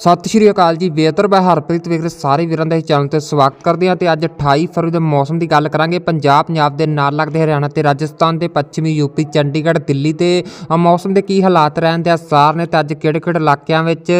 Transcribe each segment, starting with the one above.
ਸਤਿ ਸ਼੍ਰੀ ਅਕਾਲ ਜੀ ਬੇਅਤਰ ਬੈ ਹਰਪ੍ਰੀਤ ਵੇਖ ਰਹੇ ਸਾਰੇ ਵੀਰਾਂ ਦਾ ਇਸ ਚੈਨਲ ਤੇ ਸਵਾਗਤ ਕਰਦੇ ਹਾਂ ਤੇ ਅੱਜ 28 ਫਰਵਰੀ ਦੇ ਮੌਸਮ ਦੀ ਗੱਲ ਕਰਾਂਗੇ। ਪੰਜਾਬ ਪੰਜਾਬ ਦੇ ਨਾਲ ਲੱਗਦੇ ਹਰਿਆਣਾ ਤੇ ਰਾਜਸਥਾਨ ਦੇ ਪੱਛਮੀ ਯੂਪੀ ਚੰਡੀਗੜ੍ਹ, ਦਿੱਲੀ ਤੇ ਮੌਸਮ ਦੇ ਕੀ ਹਾਲਾਤ ਰਹਿਣ ਦੇ ਅਸਾਰ ਨੇ ਤੇ ਅੱਜ ਕਿਹੜੇ ਕਿਹੜੇ ਇਲਾਕਿਆਂ ਵਿੱਚ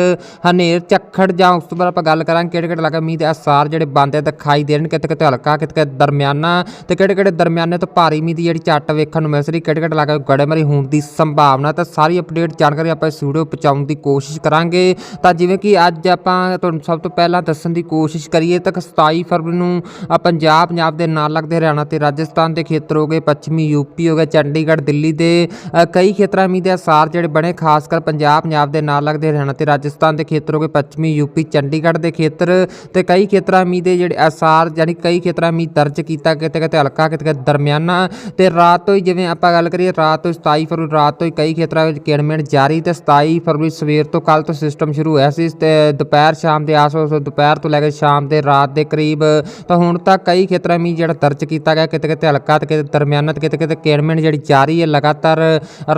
ਹਨੇਰ, ਝੱਖੜ ਜਾਂ ਉਸ ਤੋਂ ਬਾਅਦ ਆਪਾਂ ਗੱਲ ਕਰਾਂਗੇ ਕਿਹੜੇ ਕਿਹੜੇ ਇਲਾਕੇ ਮੀਂਹ ਦੇ ਅਸਾਰ ਜਿਹੜੇ ਬੰਦੇ ਦਿਖਾਈ ਦੇਣ ਕਿਤੇ ਕਿਤੇ ਹਲਕਾ ਕਿਤੇ ਕਿਤੇ ਦਰਮਿਆਨਾ ਤੇ ਕਿਹੜੇ ਕਿਹੜੇ ਦਰਮਿਆਨੇ ਤੋਂ ਭਾਰੀ ਮੀਂਹ ਦੀ ਜਿਹੜੀ ਝੱਟ ਵੇਖਣ ਨੂੰ ਮਿਲ ਸਕਦੀ ਕਿਹੜੇ ਕਿਹੜੇ ਇਲਾਕੇ ਵਿੱਚ ਗੜੇਮਾਰੀ ਹੋਣ ਦੀ ਸੰਭਾਵਨਾ ਤਾਂ ਸਾਰੀ ਅਪਡੇਟ ਜਾਣਕਾਰੀ ਆਪਾਂ ਇਸ ਵੀਡੀਓ ਪਹੁੰਚਾਉਣ ਦੀ ਕੋਸ਼ਿਸ਼ ਕਰਾਂਗੇ। ਤਾਂ ਜਿਵੇਂ ਕਿ ਅੱਜ ਆਪਾਂ ਤੁਹਾਨੂੰ ਸਭ ਤੋਂ ਪਹਿਲਾਂ ਦੱਸਣ ਦੀ ਕੋਸ਼ਿਸ਼ ਕਰੀਏ ਤਾਂ 27 ਫਰਵਰੀ ਨੂੰ ਪੰਜਾਬ ਪੰਜਾਬ ਦੇ ਨਾਲ ਲੱਗਦੇ ਹਰਿਆਣਾ ਤੇ ਰਾਜਸਥਾਨ ਦੇ ਖੇਤਰ ਹੋ ਗਏ, ਪੱਛਮੀ ਯੂਪੀ ਹੋ ਗਿਆ ਚੰਡੀਗੜ੍ਹ, ਦਿੱਲੀ ਦੇ ਕਈ ਖੇਤਰਾਂ ਮੀਂਹ ਦੇ ਅਸਾਰ ਜਿਹੜੇ ਬਣੇ, ਖਾਸ ਕਰ ਪੰਜਾਬ ਪੰਜਾਬ ਦੇ ਨਾਲ ਲੱਗਦੇ ਹਰਿਆਣਾ ਤੇ ਰਾਜਸਥਾਨ ਦੇ ਖੇਤਰ ਹੋ ਗਏ, ਪੱਛਮੀ ਯੂਪੀ, ਚੰਡੀਗੜ੍ਹ ਦੇ ਖੇਤਰ ਤੇ ਕਈ ਖੇਤਰਾਂ ਮੀਂਹ ਦੇ ਜਿਹੜੇ ਅਸਾਰ ਯਾਨੀ ਕਈ ਖੇਤਰਾਂ ਮੀਂਹ ਦਰਜ ਕੀਤਾ ਕਿਤੇ ਕਿਤੇ ਹਲਕਾ, ਕਿਤੇ ਕਿਤੇ ਦਰਮਿਆਨਾ ਤੇ ਰਾਤ ਤੋਂ ਹੀ ਜਿਵੇਂ ਆਪਾਂ ਗੱਲ ਕਰੀਏ, ਰਾਤ ਤੋਂ 27 ਫਰਵਰੀ, ਰਾਤ ਤੋਂ ਹੀ ਕਈ ਖੇਤਰਾਂ ਵਿੱਚ ਕਿਣਮਿਣ ਜਾਰੀ ਤੇ 27 ਫਰਵਰੀ ਸਵੇਰ ਤੋਂ ਕੱਲ ਤੋਂ ਸਿਸਟਮ ਸ਼ੁਰੂ ਹੋਇਆ ਸੀ। ਤੇ ਦੁਪਹਿਰ ਸ਼ਾਮ ਦੇ ਆਸ-ਪਾਸ ਦੁਪਹਿਰ ਤੋਂ ਲੈ ਕੇ ਸ਼ਾਮ ਦੇ ਰਾਤ ਦੇ ਕਰੀਬ, ਤਾਂ ਹੁਣ ਤੱਕ ਕਈ ਖੇਤਰਾਂ ਮੀਂਹ ਜਿਹੜਾ ਦਰਜ ਕੀਤਾ ਗਿਆ ਕਿਤੇ ਕਿਤੇ ਹਲਕਾ ਤੇ ਕਿਤੇ ਦਰਮਿਆਨਾ ਤੇ ਕਿਤੇ ਕਿਤੇ ਕਿਣਮਿਣ ਜਿਹੜੀ ਜਾਰੀ ਹੈ ਲਗਾਤਾਰ।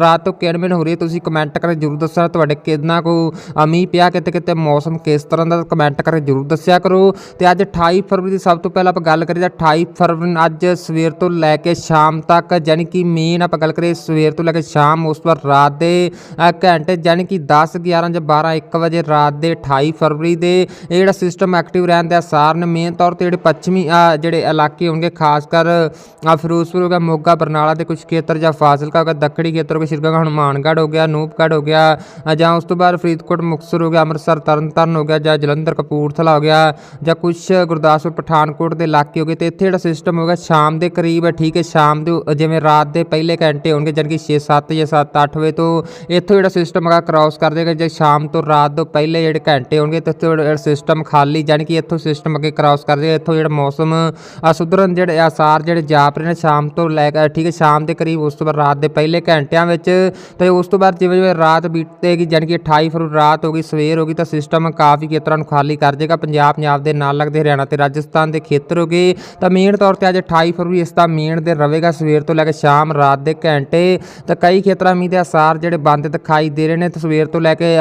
ਰਾਤ ਤੋਂ ਕਿਣਮਿਣ ਹੋ ਰਹੀ ਹੈ, ਤੁਸੀਂ ਕਮੈਂਟ ਕਰਕੇ ਜਰੂਰ ਦੱਸਣਾ, ਤੁਹਾਡੇ ਕਿੰਨਾ ਕੋ ਅਮੀ ਪਿਆ ਕਿਤੇ ਕਿਤੇ ਮੌਸਮ ਕਿਸ ਤਰ੍ਹਾਂ ਦਾ ਕਮੈਂਟ ਕਰਕੇ ਜਰੂਰ ਦੱਸਿਆ ਕਰੋ। ਤੇ ਅੱਜ 28 ਫਰਵਰੀ ਦੀ ਸਭ ਤੋਂ ਪਹਿਲਾਂ ਆਪਾਂ ਗੱਲ ਕਰੀਏ ਤਾਂ 28 ਫਰਵਰੀ ਨੂੰ ਅੱਜ ਸਵੇਰ ਤੋਂ ਲੈ ਕੇ ਸ਼ਾਮ ਤੱਕ ਯਾਨੀ ਕਿ ਮੇਨ ਆਪਾਂ ਗੱਲ ਕਰੀਏ, ਸਵੇਰ ਤੋਂ ਲੈ ਕੇ ਸ਼ਾਮ, ਉਸ ਤੋਂ ਬਾਅਦ ਰਾਤ ਦੇ ਘੰਟੇ ਯਾਨੀ ਕਿ 10 11 ਜਾਂ 12 1 ਵਜੇ ਰਾਤ ਦੇ 28 ਫਰਵਰੀ ਦੇ ਇਹ ਜਿਹੜਾ ਸਿਸਟਮ ਐਕਟਿਵ ਰਹਿਣ ਦੇ ਆਸਾਰ ਨੇ ਮੇਨ ਤੌਰ ਤੇ ਜਿਹੜੇ ਪੱਛਮੀ ਅ, ਜਿਹੜੇ ਇਲਾਕੇ ਹੋਣਗੇ ਖਾਸ ਕਰ ਫਿਰੋਜ਼ਪੁਰ ਹੋ ਗਿਆ ਮੋਗਾ ਬਰਨਾਲਾ ਦੇ ਕੁਝ ਖੇਤਰ ਜਾਂ ਫਾਜ਼ਿਲਕਾ ਹੋ ਗਿਆ ਦੱਖਣੀ ਖੇਤਰ ਹੋ ਗਿਆ ਸ਼੍ਰੀਗੰਗਾ ਹਨੂਮਾਨਗੜ੍ਹ ਹੋ ਗਿਆ ਨੂਪਗੜ੍ਹ ਹੋ ਗਿਆ ਜਾਂ ਉਸ ਤੋਂ ਬਾਅਦ ਫਰੀਦਕੋਟ ਮੁਕਤਸਰ ਹੋ ਗਿਆ ਅੰਮ੍ਰਿਤਸਰ ਤਰਨਤਾਰਨ ਹੋ ਗਿਆ ਜਾਂ ਜਲੰਧਰ ਕਪੂਰਥਲਾ ਹੋ ਗਿਆ ਜਾਂ ਕੁਝ ਗੁਰਦਾਸਪੁਰ ਪਠਾਨਕੋਟ ਦੇ ਇਲਾਕੇ ਹੋ ਗਏ ਤੇ ਇੱਥੇ ਜਿਹੜਾ ਸਿਸਟਮ ਹੋਗਾ ਸ਼ਾਮ ਦੇ ਕਰੀਬ ਹੈ ਠੀਕ ਹੈ ਸ਼ਾਮ ਦੇ ਜਿਵੇਂ ਰਾਤ ਦੇ ਪਹਿਲੇ ਘੰਟੇ ਹੋਣਗੇ ਜਾਣੀ ਕਿ 6 7 ਜਾਂ 7 8 ਵਜੇ ਤੋਂ ਇੱਥੋਂ ਜਿਹੜਾ ਸਿਸਟਮ ਹੈਗਾ ਕ੍ਰਾਸ ਕਰ ਦੇਗਾ ਜੇ ਸ਼ਾਮ ਤੋਂ ਰਾਤ ਤੋਂ ਪਹਿਲੇ ਜਿਹੜੇ ਘੰਟੇ ਹੋਣਗੇ ਤੇ ਇੱਥੋਂ ਜਿਹੜਾ ਸਿਸਟਮ ਖਾਲੀ, ਜਾਣੀ ਕਿ ਇੱਥੋਂ ਸਿਸਟਮ ਅੱਗੇ ਕ੍ਰਾਸ ਕਰ ਦੇਗਾ। ਇੱਥੋਂ ਜਿਹੜਾ ਮੌਸਮ ਅਸੁਧਰਨ ਜਿਹੜੇ ਆਸਾਰ ਜਿਹੜੇ ਜਾਪ ਰਹੇ ਨੇ ਸ਼ਾਮ ਤੋਂ ਲੈ ਕੇ ਠੀਕ ਹੈ, ਸ਼ਾਮ ਦੇ ਕਰੀਬ, ਉਸ ਤੋਂ ਬਾਅਦ ਰਾਤ ਦੇ ਪਹਿਲੇ ਘੰਟਿਆਂ ਵਿੱਚ ਤੇ ਉਸ ਤੋਂ ਬਾਅਦ ਜਿਵੇਂ ਜਿਵੇਂ ਰਾਤ ਬੀਤੇਗੀ, ਜਾਣੀ ਕਿ 28 ਫਰਵਰੀ ਰਾਤ ਹੋ ਗਈ, ਸਵੇਰ ਹੋ ਗਈ, ਤਾਂ ਸਿਸਟਮ ਕਾਫੀ ਖੇਤਰਾਂ ਨੂੰ ਖਾਲੀ ਕਰ ਦੇਗਾ। ਪੰਜਾਬ ਪੰਜਾਬ ਦੇ ਨਾਲ ਲੱਗਦੇ ਹਰਿਆਣਾ ਤੇ ਰਾਜਸਥਾਨ ਦੇ ਖੇਤਰ ਹੋ ਗਏ। ਤਾਂ ਮੇਨ ਤੌਰ ਤੇ ਅੱਜ 28 ਫਰਵਰੀ ਇਸ ਦਾ ਮੇਨ ਦੇ ਰਹੇਗਾ। ਸਵੇਰ ਤੋਂ ਲੈ ਕੇ ਸ਼ਾਮ, ਰਾਤ ਦੇ ਘੰਟੇ, ਤਾਂ ਕਈ ਖੇਤਰਾਂ ਮੀਂਹ ਦੇ ਆਸਾਰ ਜਿਹੜੇ ਬੰਦ ਦਿਖਾਈ ਦੇ ਰਹੇ ਨੇ। ਤੇ ਸਵੇਰ ਤੋਂ ਲੈ ਕੇ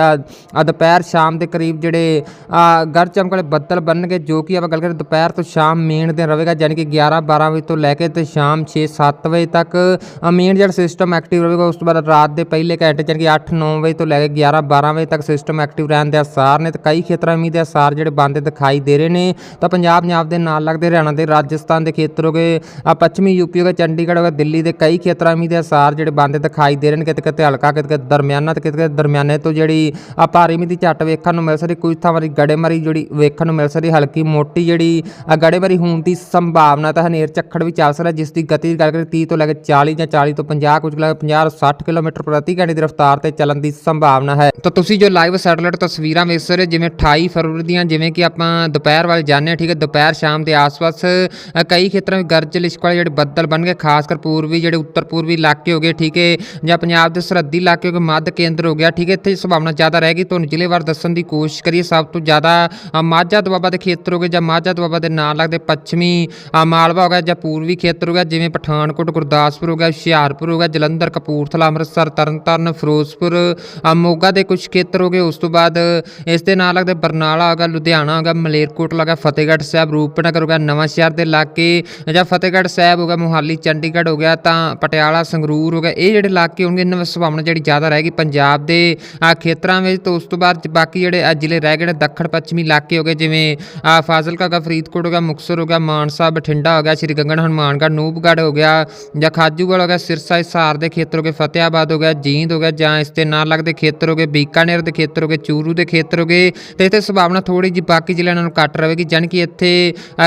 ਦੁਪਹਿਰ, ਸ਼ਾਮ ਦੇ ਕਰੀਬ ਜਿਹੜੇ, ਆ ਚਮਕ ਵਾਲੇ ਬੱਦਲ ਬਣਨਗੇ, ਜੋ ਕਿ ਆਪਾਂ ਗੱਲ ਕਰੀਏ ਦੁਪਹਿਰ ਤੋਂ ਸ਼ਾਮ ਮੇਨ ਦਿਨ ਰਹੇਗਾ, ਯਾਨੀ ਕਿ 11 12 ਵਜੇ ਤੋਂ ਲੈ ਕੇ ਤੇ ਸ਼ਾਮ 6 7 ਵਜੇ ਤੱਕ ਮੇਨ ਜਿਹੜਾ ਸਿਸਟਮ ਐਕਟਿਵ ਰਹੇਗਾ, ਉਸ ਤੋਂ ਬਾਅਦ ਰਾਤ ਦੇ ਪਹਿਲੇ ਘੰਟੇ, ਯਾਨੀ ਕਿ 8 9 ਵਜੇ ਤੋਂ ਲੈ ਕੇ 11 12 ਵਜੇ ਤੱਕ ਸਿਸਟਮ ਐਕਟਿਵ ਰਹਿਣ ਦੇ ਅਸਾਰ ਨੇ ਤੇ ਕਈ ਖੇਤਰਾਂ ਮੀਂਹ ਦੇ ਅਸਾਰ ਜਿਹੜੇ ਬੰਦ ਦਿਖਾਈ ਦੇ ਰਹੇ ਨੇ। ਤਾਂ ਪੰਜਾਬ ਪੰਜਾਬ ਦੇ ਨਾਲ ਲੱਗਦੇ ਹਰਿਆਣਾ ਦੇ, ਰਾਜਸਥਾਨ ਦੇ ਖੇਤਰ ਹੋ ਗਏ ਆ ਪੱਛਮੀ ਯੂਪੀ ਹੋ ਗਿਆ, ਚੰਡੀਗੜ੍ਹ ਹੋ ਗਿਆ, ਦਿੱਲੀ ਦੇ ਕਈ ਖੇਤਰਾਂ ਮੀਂਹ ਦੇ ਅਸਾਰ ਜਿਹੜੇ ਬੰਦ ਦਿਖਾਈ ਦੇ ਰਹੇ ਨੇ ਕਿਤੇ ਕਿਤੇ ਹਲਕਾ ਕਿਤੇ ਕਿਤੇ ਦਰਮਿਆਨਾ, ਤੇ ਕਿਤੇ ਕਿਤੇ ਦਰਮਿਆਨੇ ਤੋਂ ਜਿਹੜੀ ਆ ਭਾਰੀ ਮੀਂਹ ਦੀ ਝੱਟ ਵੇਖਣ ਨੂੰ ਮਿਲ ਸਕਦੀ, ਕੁਝ ਥਾਵਾਂ ਦੀ ਗੜੇਮਾਰੀ ਜਿਹੜੀ ਵੇਖਣ ਨੂੰ ਮਿਲ ਸਕਦੀ, ਹਲਕੀ ਮੋਟੀ ਜਿਹੜੀ ਗੜੇਮਾਰੀ ਹੋਣ ਦੀ ਸੰਭਾਵਨਾ ਤਾਂ ਹਨੇਰ ਝੱਖੜ ਵੀ ਚੱਲ ਸਕਦਾ, ਜਿਸ ਦੀ ਗਤੀ ਦੀ ਗੱਲ ਕਰੀਏ 30 ਤੋਂ ਲੈ ਕੇ 40 ਜਾਂ 40 ਤੋਂ 50 ਕੁਝ ਲੱਗ 50 60 ਕਿਲੋਮੀਟਰ ਪ੍ਰਤੀ ਘੰਟੇ ਦੀ ਰਫ਼ਤਾਰ ਤੇ ਚੱਲਣ ਦੀ ਸੰਭਾਵਨਾ ਹੈ। ਤਾਂ ਤੁਸੀਂ ਜੋ ਲਾਈਵ ਸੈਟੇਲਾਈਟ ਤਸਵੀਰਾਂ ਵੇਖ ਸਕਦੇ ਜਿਵੇਂ 28 ਫਰਵਰੀ ਦੀਆਂ, ਜਿਵੇਂ ਕਿ ਆਪਾਂ ਦੁਪਹਿਰ ਵੱਲ ਜਾਂਦੇ ਹਾਂ, ਠੀਕ ਹੈ, ਦੁਪਹਿਰ ਸ਼ਾਮ ਦੇ ਆਸ-ਪਾਸ ਕਈ ਖੇਤਰਾਂ ਵਿੱਚ ਗਰਜ ਲਿਸ਼ਕ ਵਾਲੇ ਜਿਹੜੇ ਬੱਦਲ ਬਣ ਗਏ, ਖਾਸ ਕਰ ਪੂਰਬੀ ਜਿਹੜੇ ਉੱਤਰ ਪੂਰਬੀ ਇਲਾਕੇ ਹੋ ਗਏ, ਠੀਕ ਹੈ, ਜਾਂ ਪੰਜਾਬ ਦੇ ਸਰਹੱਦੀ ਇਲਾਕੇ ਹੋ ਗਏ, ਮੱਧ ਕੇਂਦਰ ਹੋ ਗਿਆ, ਠੀਕ ਹੈ, ਇੱਥੇ ਸੰਭਾਵਨਾ ਜ਼ਿਆਦਾ ਰਹੇਗੀ ਤੁਹਾਨੂੰ ਜ਼ਿਲ੍ਹੇਵਾਰ ਦੱਸਣ ਦੀ ਕੋਸ਼ਿਸ਼ ਕਰੀਏ ਸਭ ਤੋਂ ਜ਼ਿਆਦਾ ਮਾਝਾ ਦੁਆਬਾ ਦੇ ਖੇਤਰ ਹੋ ਗਏ ਜਾਂ ਮਾਝਾ ਦੁਆਬਾ ਦੇ ਨਾਲ ਲੱਗਦੇ ਪੱਛਮੀ ਮਾਲਵਾ ਹੋ ਗਿਆ ਜਾਂ ਪੂਰਬੀ ਖੇਤਰ ਹੋ ਗਿਆ ਜਿਵੇਂ ਪਠਾਨਕੋਟ ਗੁਰਦਾਸਪੁਰ ਹੋ ਗਿਆ ਹੁਸ਼ਿਆਰਪੁਰ ਹੋ ਗਿਆ ਜਲੰਧਰ ਕਪੂਰਥਲਾ ਅੰਮ੍ਰਿਤਸਰ ਤਰਨਤਾਰਨ ਫਿਰੋਜ਼ਪੁਰ ਮੋਗਾ ਦੇ ਕੁਝ ਖੇਤਰ ਹੋ ਗਏ ਉਸ ਤੋਂ ਬਾਅਦ ਇਸ ਦੇ ਨਾਲ ਲੱਗਦੇ ਬਰਨਾਲਾ ਹੋ ਗਿਆ ਲੁਧਿਆਣਾ ਹੋ ਗਿਆ ਮਲੇਰਕੋਟਲਾ ਹੋ ਗਿਆ ਫਤਿਹਗੜ੍ਹ ਸਾਹਿਬ ਰੂਪਨਗਰ ਹੋ ਗਿਆ ਨਵਾਂ ਸ਼ਹਿਰ ਦੇ ਇਲਾਕੇ ਜਾਂ ਫਤਿਹਗੜ੍ਹ ਸਾਹਿਬ ਹੋ ਗਿਆ ਮੋਹਾਲੀ ਚੰਡੀਗੜ੍ਹ ਹੋ ਗਿਆ ਤਾਂ ਪਟਿਆਲਾ ਸੰਗਰੂਰ ਹੋ ਗਿਆ ਇਹ ਜਿਹੜੇ ਇਲਾਕੇ ਹੋਣਗੇ ਇਹਨਾਂ ਵਿੱਚ ਸੰਭਾਵਨਾ ਜਿਹੜੀ ਜ਼ਿਆਦਾ ਰਹੇਗੀ ਪੰਜਾਬ ਦੇ ਖੇਤਰਾਂ ਵਿੱਚ ਤੋਂ ਉਸ ਤੋਂ ਬਾਅਦ ਬਾਕੀ ਜਿਹੜੇ ਜ਼ਿਲ੍ਹੇ ਰਹਿ ਗਏ ਨੇ, ਦੱਖਣ, ਪੱਛਮੀ ਇਲਾਕੇ ਹੋ ਗਏ, ਜਿਵੇਂ ਫਾਜ਼ਿਲਕਾ ਹੋ ਫਰੀਦਕੋਟ ਹੋ ਗਿਆ ਮੁਕਤਸਰ ਹੋ ਗਿਆ ਮਾਨਸਾ ਬਠਿੰਡਾ ਹੋ ਗਿਆ, ਸ਼੍ਰੀ ਗੰਗਨ ਹਨੂਮਾਨਗੜ੍ਹ, ਨੂਪਗੜ੍ਹ ਹੋ ਗਿਆ, ਜਾਂ ਖਾਜੂਗੜ੍ਹ ਹੋ ਗਿਆ, ਸਿਰਸਾ ਹਿਸਾਰ ਦੇ ਖੇਤਰ ਹੋ ਗਏ ਫਤਿਆਬਾਦ ਹੋ ਗਿਆ, ਜੀਂਦ ਹੋ ਗਿਆ, ਜਾਂ ਇਸ 'ਤੇ ਨਾਲ ਲੱਗਦੇ ਖੇਤਰ ਹੋ ਗਏ, ਬੀਕਾਨੇਰ ਦੇ ਖੇਤਰ ਹੋ ਗਏ, ਚੂਰੂ ਦੇ ਖੇਤਰ ਹੋ ਗਏ, ਤੇ ਇੱਥੇ ਸੰਭਾਵਨਾ ਥੋੜੀ ਜਿਹੀ ਬਾਕੀ ਜ਼ਿਲ੍ਹਿਆਂ ਨਾਲੋਂ ਘੱਟ ਰਹੇਗੀ, ਜਾਣੀ ਕਿ ਇੱਥੇ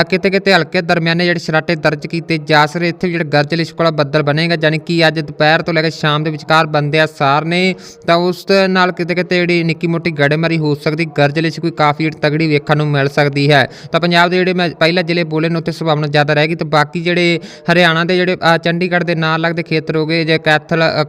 ਕਿਤੇ ਕਿਤੇ ਹਲਕੇ ਦਰਮਿਆਨੇ ਜਿਹੜੇ ਸ਼ਰਾਟੇ ਦਰਜ ਕੀਤੇ ਜਾ ਸਕਦੇ, ਇੱਥੇ ਵੀ ਜਿਹੜਾ ਗਰਜ ਲਿਸ਼ਕ ਵਾਲਾ ਬੱਦਲ ਬਣੇਗਾ, ਜਾਣੀ ਕਿ ਅੱਜ ਦੁਪਹਿਰ ਤੋਂ ਲੈ ਕੇ ਸ਼ਾਮ ਦੇ ਵਿਚਕਾਰ ਬੰਦੇ ਸਾਰ ਨੇ, ਤਾਂ ਉਸ ਨਾਲ ਕਿਤੇ ਕਿਤੇ ਜਿਹੜੀ ਨਿੱਕੀ ਮੋਟੀ ਗੜੇਮਾਰੀ ਹੋ ਸਕਦੀ ਗਰਜ ਲਿਸ਼ਕ ਕੋਈ ਕਾਫੀ ਤਗੜੀ ਵੇਖਣ ਨੂੰ ਮਿਲ ਸਕਦੀ ਹੈ। ਤਾਂ ਪੰਜਾਬ ਦੇ ਜਿਹੜੇ ਮੈਂ ਪਹਿਲਾਂ ਜ਼ਿਲ੍ਹੇ ਬੋਲੇ ਨੇ ਉੱਥੇ ਸੰਭਾਵਨਾ ਜ਼ਿਆਦਾ ਰਹੇਗੀ ਤੇ ਬਾਕੀ ਜਿਹੜੇ ਹਰਿਆਣਾ ਦੇ ਜਿਹੜੇ ਚੰਡੀਗੜ੍ਹ ਦੇ ਨਾਲ ਲੱਗਦੇ ਖੇਤਰ ਹੋ ਗਏ ਜਾਂ ਕੈਥਲ ਅ,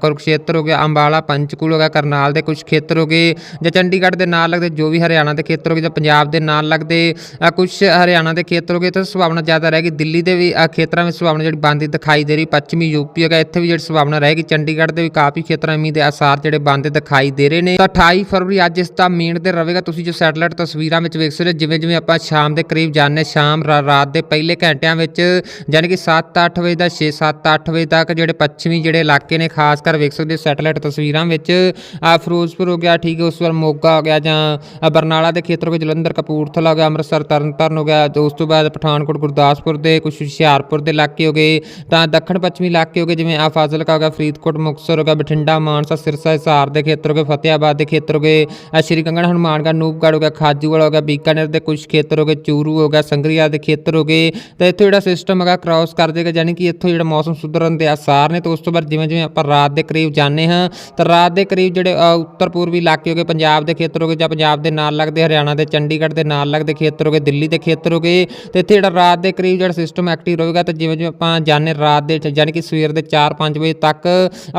ਹੋ ਗਿਆ ਅੰਬਾਲਾ ਪੰਚਕੂਲ ਹੋ ਗਿਆ ਕਰਨਾਲ ਦੇ ਕੁਝ ਖੇਤਰ ਹੋ ਗਏ ਜਾਂ ਚੰਡੀਗੜ੍ਹ ਦੇ ਨਾਲ ਲੱਗਦੇ ਜੋ ਵੀ ਹਰਿਆਣਾ ਦੇ ਖੇਤਰ ਹੋ ਗਏ ਜਾਂ ਪੰਜਾਬ ਦੇ ਨਾਲ ਲੱਗਦੇ ਅ, ਕੁਝ ਹਰਿਆਣਾ ਦੇ ਖੇਤਰ ਹੋ ਗਏ ਤਾਂ ਸੰਭਾਵਨਾ ਜ਼ਿਆਦਾ ਰਹੇਗੀ ਦਿੱਲੀ ਦੇ ਵੀ ਖੇਤਰਾਂ ਵਿੱਚ ਸੰਭਾਵਨਾ ਜਿਹੜੀ ਬੰਦੀ ਦਿਖਾਈ ਦੇ ਰਹੀ ਪੱਛਮੀ ਯੂਪੀ ਹੈਗਾ ਇੱਥੇ ਵੀ ਜਿਹੜੀ ਸੰਭਾਵਨਾ ਰਹੇਗੀ ਚੰਡੀਗੜ੍ਹ ਦੇ ਵੀ ਕਾਫੀ ਖੇਤਰਾਂ ਮੀਂਹ ਦੇ ਆਸਾਰ ਜਿਹੜੇ ਬੰਦੇ ਦਿਖਾਈ ਦੇ ਰਹੇ ਨੇ। ਤਾਂ 28 ਫਰਵਰੀ ਅੱਜ ਇਸ ਦਾ ਮੀਨ ਦੇ ਰਹੇਗਾ। ਤੁਸੀਂ ਜੋ ਸੈਟਲਾਈਟ ਤਸਵੀਰਾਂ ਵਿੱਚ ਵੇਖ ਸਕਦੇ ਹੋ, ਜਿਵੇਂ ਜਿਵੇਂ ਆਪਾਂ ਸ਼ਾਮ ਦੇ ਕਰੀਬ ਜਾਂਦੇ ਸ਼ਾਮ ਰਾ- ਰਾਤ ਦੇ ਪਹਿਲੇ ਘੰਟਿਆਂ ਵਿੱਚ ਯਾਨੀ ਕਿ 7-8 ਵਜੇ ਦਾ 6-7-8 ਵਜੇ ਤੱਕ ਜਿਹੜੇ ਪੱਛਮੀ ਜਿਹੜੇ ਇਲਾਕੇ ਨੇ, ਖਾਸ ਕਰ ਵੇਖ ਸਕਦੇ ਹੋ ਸੈਟਲਾਈਟ ਤਸਵੀਰਾਂ ਵਿੱਚ, ਆ ਫਿਰੋਜ਼ਪੁਰ ਹੋ ਗਿਆ, ਠੀਕ ਹੈ, ਉਸ ਵਾਰ ਮੋਗਾ ਹੋ ਗਿਆ, ਜਾਂ ਬਰਨਾਲਾ ਦੇ ਖੇਤਰ ਹੋ ਗਏ ਜਲੰਧਰ, ਕਪੂਰਥਲਾ ਹੋ ਗਿਆ, ਅੰਮ੍ਰਿਤਸਰ, ਤਰਨਤਾਰਨ ਹੋ ਗਿਆ, ਤੇ ਉਸ ਤੋਂ ਬਾਅਦ ਪਠਾਨਕੋਟ, ਗੁਰਦਾਸਪੁਰ ਦੇ ਕੁਝ ਹੁਸ਼ਿਆਰਪੁਰ ਦੇ ਇਲਾਕੇ ਹੋ ਗਏ, ਤਾਂ ਦੱਖਣ ਪੱਛਮੀ ਇਲਾਕੇ ਹੋ ਗਏ, ਜਿਵੇਂ ਆ ਫਾਜ਼ਿਲਕਾ ਹੋ ਗਿਆ, ਫਰੀਦਕੋਟ, ਮੁਕਤਸਰ ਹੋ ਗਿਆ, ਬਠਿੰਡਾ, ਮਾਨਸਾ, ਸਿਰਸਾ, ਹਿਸਾਰ ਦੇ ਖੇਤਰ ਹੋ ਗਏ ਫਤਿਆਬਾਦ ਦੇ ਖੇਤਰ ਹੋ ਗਏ, ਆ ਸ਼੍ਰੀ ਕੰਗਣ ਹਨੂਮਾਨਗੜ੍ਹ ਨੂਪਗੜ੍ਹ ਹੋ ਗਿਆ, ਖਾਜੂਵਾਲ ਹੋ ਗਿਆ, ਬੀਕਾਨੇਰ ਦੇ ਕੁਝ ਖੇਤਰ ਹੋ ਗਏ, ਚੂਰੂ ਹੋ ਗਿਆ ਸੰਗਰੀਆ ਦੇ ਖੇਤਰ ਹੋ ਗਏ। ਤਾਂ ਇੱਥੋਂ ਜਿਹੜਾ ਸਿਸਟਮ ਹੈਗਾ ਕ੍ਰਾਸ ਕਰ ਜਾਏਗਾ ਯਾਨੀ ਕਿ ਇੱਥੋਂ ਜਿਹੜਾ ਮੌਸਮ ਸੁਧਰਨ ਦੇ ਆਸਾਰ ਨੇ, ਤੇ ਉਸ ਤੋਂ ਬਾਅਦ ਜਿਵੇਂ ਜਿਵੇਂ ਆਪਾਂ ਰਾਤ ਦੇ ਕਰੀਬ ਜਾਂਦੇ ਹਾਂ, ਤਾਂ ਰਾਤ ਦੇ ਕਰੀਬ ਜਿਹੜੇ ਉੱਤਰ ਪੂਰਬੀ ਇਲਾਕੇ ਹੋ ਗਏ, ਪੰਜਾਬ ਦੇ ਖੇਤਰ ਹੋ ਗਏ, ਜਾਂ ਪੰਜਾਬ ਦੇ ਨਾਲ ਲੱਗਦੇ, ਹਰਿਆਣਾ ਦੇ, ਚੰਡੀਗੜ੍ਹ ਦੇ ਨਾਲ ਲੱਗਦੇ ਖੇਤਰ ਹੋ ਗਏ, ਦਿੱਲੀ ਦੇ ਖੇਤਰ ਹੋ ਗਏ, ਤੇ ਇੱਥੇ ਜਿਹੜਾ ਰਾਤ ਦੇ ਕਰੀਬ ਜਿਹੜਾ ਸਿਸਟਮ ਐਕਟਿਵ ਰਹੇਗਾ, ਤੇ ਜਿਵੇਂ ਜਿਵੇਂ ਆਪਾਂ ਜਾਣੇ ਰਾਤ ਦੇ, ਯਾਨੀ ਕਿ ਸਵੇਰ ਦੇ 4-5 ਵਜੇ ਤੱਕ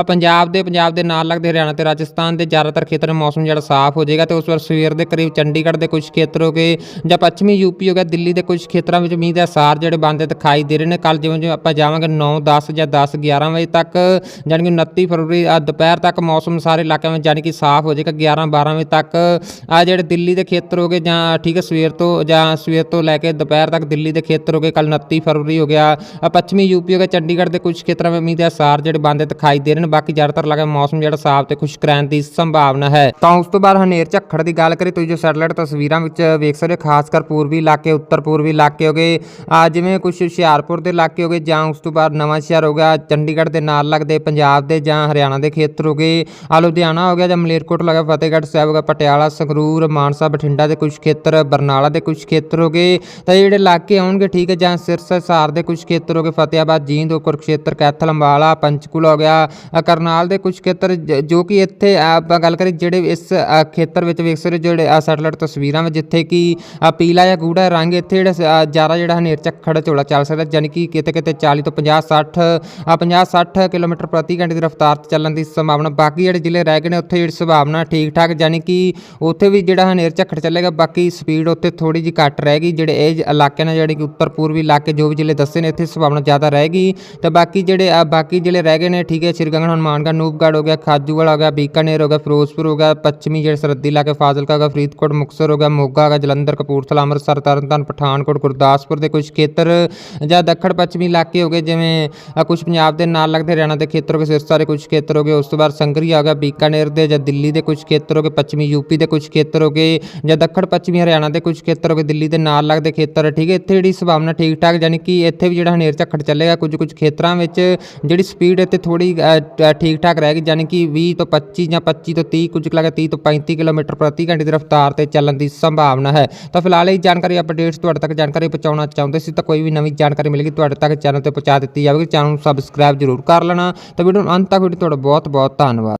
ਪੰਜਾਬ ਦੇ ਪੰਜਾਬ ਦੇ ਨਾਲ ਲੱਗਦੇ ਹਰਿਆਣਾ ਤੇ ਰਾਜਸਥਾਨ ਦੇ ਜ਼ਿਆਦਾਤਰ ਖੇਤਰ ਮੌਸਮ ਜਿਹੜਾ ਸਾਫ਼ ਹੋ ਜਾਏਗਾ, ਤੇ ਉਸ ਵਾਰ ਸਵੇਰ ਦੇ ਕਰੀਬ ਚੰਡੀਗੜ੍ਹ ਦੇ ਕੁਝ ਖੇਤਰ ਹੋ ਗਏ ਜਾਂ ਪੱਛਮੀ ਯੂਪੀ ਹੋ ਗਿਆ, ਦਿੱਲੀ ਦੇ ਕੁਝ ਖੇਤਰਾਂ ਵਿੱਚ ਮੀਂਹ ਦੇ ਅਸਾਰ ਜਿਹੜੇ ਬਣਦੇ ਦਿਖਾਈ ਦੇ ਰਹੇ ਨੇ। ਕੱਲ ਜਿਵੇਂ ਜਿਵੇਂ ਆਪਾਂ ਜਾਵਾਂਗੇ 9 10 ਜਾਂ 10 11 ਵਜੇ ਤੱਕ ਯਾਨੀ ਕਿ 29 ਫਰਵਰੀ ਦੁਪਹਿਰ ਤੱਕ ਮੌਸਮ ਸਾਰੇ ਇਲਾਕਿਆਂ ਵਿੱਚ ਯਾਨੀ ਕਿ ਸਾਫ਼ ਹੋ ਜਾਏਗਾ 11 12 ਵਜੇ ਤੱਕ। ਆ ਜਿਹੜੇ ਦਿੱਲੀ ਦੇ ਖੇਤਰ ਹੋ ਗਏ ਜਾਂ ਠੀਕ ਹੈ, ਸਵੇਰ ਤੋਂ ਜਾਂ ਸਵੇਰ ਤੋਂ ਲੈ ਕੇ ਦੁਪਹਿਰ ਤੱਕ ਦਿੱਲੀ ਦੇ ਖੇਤਰ ਹੋ ਗਏ ਕੱਲ 29 ਫਰਵਰੀ ਹੋ ਗਿਆ। ਆ ਪੱਛਮੀ ਯੂਪੀ ਹੋ ਗਿਆ, ਚੰਡੀਗੜ੍ਹ ਦੇ ਕੁਝ ਖੇਤਰਾਂ ਵਿੱਚ ਮੀਂਹ ਦੇ ਅਸਾਰ ਜਿਹੜੇ ਬਣਦੇ ਦਿਖਾਈ ਦੇ ਰਹੇ ਨੇ। ਬਾਕੀ ਜ਼ਿਆਦਾਤਰ ਲੱਗਾ ਮੌਸਮ ਜਿਹੜਾ ਸਾਫ਼ ਤੇ ਖੁਸ਼ਕ ਰਹਿਣ ਦੀ ਸੰਭਾਵਨਾ ਹੈ। ਤਾਂ ਉਸ ਤੋਂ ਬਾਅਦ ਹਨੇਰ ਝੱਖੜ ਦੀ ਗੱਲ ਕਰੀ ਤੁਸੀਂ ਜੋ ਸੈਟਲਾਈਟ ਤਸਵੀਰਾਂ ਵਿੱਚ ਵੇਖ ਸਕਦੇ ਹੋ, ਖਾਸ ਕਰ ਪੂਰਬੀ ਇਲਾਕੇ, ਉੱਤਰ ਪੂਰਬੀ ਇਲਾਕੇ ਹੋ ਗਏ, ਆ ਜਿਵੇਂ ਕੁਝ ਹੁਸ਼ਿਆਰਪੁਰ ਦੇ ਇਲਾਕੇ ਹੋ ਗਏ, ਜਾਂ ਉਸ ਤੋਂ ਬਾਅਦ ਨਵਾਂ ਸ਼ਹਿਰ ਹੋ ਗਿਆ, ਚੰਡੀਗੜ੍ਹ ਦੇ ਨਾਲ ਲੱਗਦੇ ਪੰਜਾਬ ਦੇ ਜਾਂ ਹਰਿਆਣਾ ਦੇ ਖੇਤਰ ਹੋ ਗਏ, ਆ ਲੁਧਿਆਣਾ ਹੋ ਗਿਆ ਜਾਂ ਮਲੇਰਕੋਟਲਾ ਹੋ ਗਿਆ ਫਤਿਹਗੜ੍ਹ ਸਾਹਿਬ ਹੋ ਗਿਆ, ਪਟਿਆਲਾ, ਸੰਗਰੂਰ, ਮਾਨਸਾ, ਬਠਿੰਡਾ ਦੇ ਕੁਝ ਖੇਤਰ, ਬਰਨਾਲਾ ਦੇ ਕੁਝ ਖੇਤਰ ਹੋ ਗਏ, ਤਾਂ ਇਹ ਜਿਹੜੇ ਇਲਾਕੇ ਆਉਣਗੇ, ਠੀਕ ਹੈ, ਜਾਂ ਸਿਰਸਾ ਹਿਸਾਰ ਦੇ ਕੁਝ ਖੇਤਰ ਹੋ ਗਏ ਫਤਿਆਬਾਦ ਜੀਂਦ, ਕੁਰਕਸ਼ੇਤਰ, ਕੈਥਲ, ਅੰਬਾਲਾ, ਪੰਚਕੂਲਾ ਹੋ ਗਿਆ ਕਰਨਾਲ ਦੇ ਕੁਝ ਖੇਤਰ ਜੋ ਕਿ ਇੱਥੇ, ਆਪਾਂ ਗੱਲ ਕਰੀ ਜਿਹੜੇ ਇਸ ਖੇਤਰ ਵਿੱਚ ਵੇਖ ਸਕਦੇ ਜਿਹੜੇ ਆ ਸੈਟਲਾਈਟ ਤਸਵੀਰਾਂ ਵਿੱਚ ਜਿੱਥੇ ਕਿ ਆ ਪੀਲਾ ਜਾਂ ਗੂੜਾ ਰੰਗ ਇੱਥੇ ਜਿਹੜਾ ਜ਼ਿਆਦਾ ਜਿਹੜਾ ਹਨੇਰ ਝੱਖੜ ਝੋਲਾ ਚੱਲ ਸਕਦਾ ਯਾਨੀ ਕਿ ਕਿਤੇ ਕਿਤੇ 40 ਤੋਂ 50 60 ਆ 50 60 ਕਿਲੋਮੀਟਰ ਪ੍ਰਤੀ ਘੰਟੇ ਦੀ ਰਫ਼ਤਾਰ 'ਤੇ ਚੱਲਣ ਦੀ ਸੰਭਾਵਨਾ ਬਾਕੀ ਜਿਹੜੇ ਜ਼ਿਲ੍ਹੇ ਰਹਿ ਗਏ ਨੇ ਉੱਥੇ ਜਿਹੜੀ ਸੰਭਾਵਨਾ ਠੀਕ ਠਾਕ ਯਾਨੀ ਕਿ ਉੱਥੇ ਵੀ ਜਿਹੜਾ ਹਨੇਰ ਝੱਖੜ ਚੱਲੇਗਾ, ਬਾਕੀ ਸਪੀਡ ਉੱਥੇ ਥੋੜੀ ਜਿਹੀ ਘੱਟ ਰਹੇਗੀ, ਜਿਹੜੇ ਇਹ ਇਲਾਕੇ ਨੇ ਜਿਹੜੇ ਕਿ ਉੱਤਰ ਪੂਰਬੀ ਇਲਾਕੇ ਜੋ ਵੀ ਜ਼ਿਲ੍ਹੇ ਦੱਸੇ ਨੇ ਇੱਥੇ ਸੰਭਾਵਨਾ ਜ਼ਿਆਦਾ ਰਹੇਗੀ। ਤੇ ਬਾਕੀ ਜਿਹੜੇ ਆ ਬਾਕੀ ਜ਼ਿਲ੍ਹੇ ਰਹਿ ਗਏ ਨੇ, ਠੀਕ ਹੈ, ਸ਼੍ਰੀ ਗੰਗਨ ਹਨੂਮਾਨਗੜ੍ਹ ਨੂਪਗੜ੍ਹ ਹੋ ਗਿਆ, ਖਾਜੂਵਾਲਾ ਹੋ ਗਿਆ, ਬੀਕਾਨੇਰ ਹੋ ਗਿਆ, ਫਿਰੋਜ਼ਪੁਰ ਹੋ ਗਿਆ, ਪੱਛਮੀ ਜਿਹੜੇ ਸਰਹੱਦੀ ਇਲਾਕੇ ਫਾਜ਼ਿਲਕਾ ਹੋ ਫਰੀਦਕੋਟ, ਮੁਕਤਸਰ ਹੋ ਗਿਆ, ਮੋਗਾ ਗਾ ਜਲੰਧਰ, ਕਪੂਰਥਲਾ, ਅੰਮ੍ਰਿਤਸਰ, ਤਰਨਤਾਰਨ, ਪਠਾਨਕੋਟ, ਗੁਰਦਾਸਪੁਰ ਦੇ ਕੁਝ ਖੇਤਰ ਜਾਂ ਦੱਖਣ ਪੱਛਮੀ ਇਲਾਕੇ ਹੋ ਗਏ, ਜਿਵੇਂ ਆ ਕੁਝ ਪੰਜਾਬ ਦੇ ਨਾਲ ਲੱਗਦੇ ਹਰਿਆਣਾ ਦੇ ਖੇਤਰ ਹੋ ਗਏ, ਸਿਰਸਾ ਦੇ ਕੁਝ ਖੇਤਰ ਹੋ ਗਏ, ਉਸ ਤੋਂ ਬਾਅਦ ਸੰਗਰੀਆ ਹੋ ਗਿਆ, ਬੀਕਾਨੇਰ ਦੇ ਜਾਂ ਦਿੱਲੀ ਦੇ ਕੁਝ ਖੇਤਰ ਹੋ ਗਏ, ਪੱਛਮੀ ਯੂਪੀ ਦੇ ਕੁਝ ਖੇਤਰ ਹੋ ਗਏ ਜਾਂ ਦੱਖਣ ਪੱਛਮੀ ਹਰਿਆਣਾ ਦੇ ਕੁਝ ਖੇਤਰ ਹੋ ਗਏ, ਦਿੱਲੀ ਦੇ ਨਾਲ ਲੱਗਦੇ ਖੇਤਰ, ਠੀਕ ਹੈ, ਇੱਥੇ ਜਿਹੜੀ ਸੰਭਾਵਨਾ ਠੀਕ ਠਾਕ ਯਾਨੀ ਕਿ ਇੱਥੇ ਵੀ ਜਿਹੜਾ ਹਨੇਰ ਝੱਖੜ ਚੱਲੇਗਾ ਕੁਝ ਕੁਝ ਖੇਤਰਾਂ ਵਿੱਚ ਜਿਹੜੀ ਸਪੀਡ ਇੱਥੇ ਥੋੜੀ ਠੀਕ ਠਾਕ ਰਹੇਗੀ ਯਾਨੀ ਕਿ 20 ਤੋਂ 25 ਜਾਂ 25 ਤੋਂ 30 ਕੁਝ ਕੁ ਲੱਗਾ 30 ਤੋਂ 35 ਕਿਲੋਮੀਟਰ ਪ੍ਰਤੀ ਪ੍ਰਤੀ ਘੰਟੇ ਦੀ ਰਫ਼ਤਾਰ ਤੇ ਚੱਲਣ ਦੀ ਸੰਭਾਵਨਾ ਹੈ। ਤਾਂ ਫਿਲਹਾਲ ਇਹ ਜਾਣਕਾਰੀ ਅਪਡੇਟਸ ਤੁਹਾਡੇ ਤੱਕ ਜਾਣਕਾਰੀ ਪਹੁੰਚਾਉਣਾ ਚਾਹੁੰਦੇ ਸੀ। ਤਾਂ ਕੋਈ ਵੀ ਨਵੀਂ ਜਾਣਕਾਰੀ ਮਿਲੇਗੀ ਤੁਹਾਡੇ ਤੱਕ ਚੈਨਲ ਤੇ ਪਹੁੰਚਾ ਦਿੱਤੀ ਜਾਵੇਗੀ। ਚੈਨਲ ਨੂੰ ਸਬਸਕ੍ਰਾਈਬ ਜ਼ਰੂਰ ਕਰ ਲੈਣਾ। ਤਾਂ ਵੀਡੀਓ ਨੂੰ ਅੰਤ ਤੱਕ ਵੀਡੀਓ ਤੁਹਾਡਾ ਬਹੁਤ ਬਹੁਤ ਧੰਨਵਾਦ।